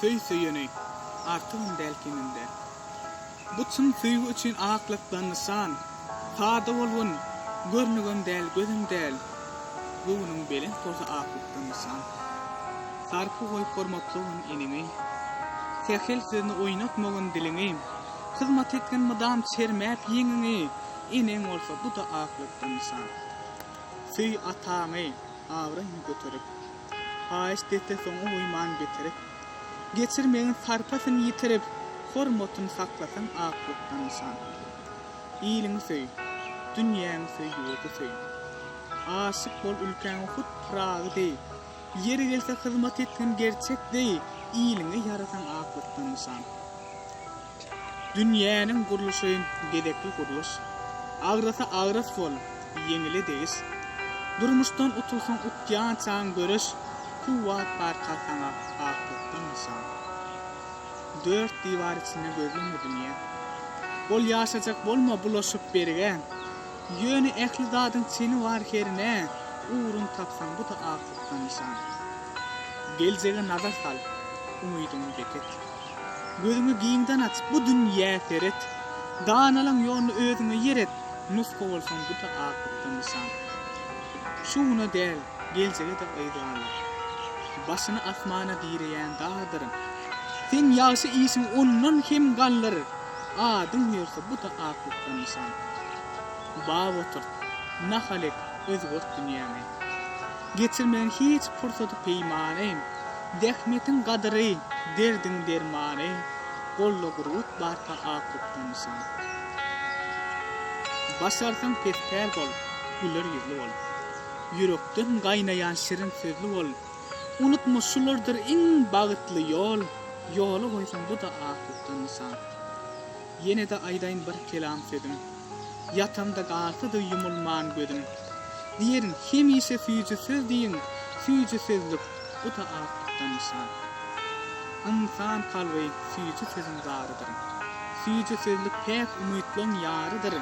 söy söyeni, artığın delkininde. Bu çın söy için ağaklıktan nisan, tada olun, görnügün del, gözün del, buğunun belin torsa ağaklıktan nisan. Sarpı koyup kormatluğun enini, tehel sözünü oynatmağın dilini, hizmet etken madam çermäp yeňini, inem bolsa bu da aklykdan insan. Söy atamy, awryň göterip, haýş dette soňu uyman beterip, uýman getirip, geçirmegiň sarpasyny ýitirip, hormatyn saklasan aklyklansan. Ýylyňy söý, dünýäň söý ýurdy söý. Aşyk bol ülkän hut pragy dey. Yeri gelse hyzmat etgen gerçek dey. Ýylyňy yaratan aklyklansan. Dünýäniň gurulşy gedekli guruluş. Agrasa agras bol, ýeňili deýis. Durmuşdan utulsan utyan çaň görüş, kuwat barkatana aklyklansan. Dört divar içinde gözlüğün dünýä. Bol ýaşajak bolma bulaşyp bergen. Ýöne ähli zadyň seni var herine, uğrun tapsan bu da aklyklansan. Geljege nazar sal, umydyňy beket. Gözüňi giýiňden aç, bu dünýä seret. Danalan ýolunu özüňe yeret, nuska bolsan bu da aklyklansan. Şuna del, geljege de aýdanlar. başını asmana direyen dağdırın. Sen yaşı iyisin ondan hem gallarır. Adın yerse bu da aklıktan insan. Bağ otur, nahalek özgür dünyamı. Getirmen hiç fırsatı peymaneyim. Dehmetin kadırı, derdin dermanı. Golla gurut barka aklıktan insan. Başarsan pester bol, güler yüzlü ol. Yürekten kaynayan şirin sözlü ol. Unutma şulardır en bagıtlı yol. Yolu koysan bu da aklyklansan. Yine de aydayn bir kelam sedim. Yatamda galtıdı yumulman gözüm. Diyerin hemişe diýin, füýjü sözlük bu da aklyklansan. İnsan kalby füýjü sözün zarydyr. Füýjü sözlük pek umytlaň ýarydyr.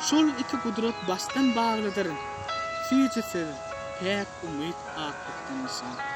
Şol iki kudret baştan baglydyr. Füýjü söz pek umyt aklyklansan.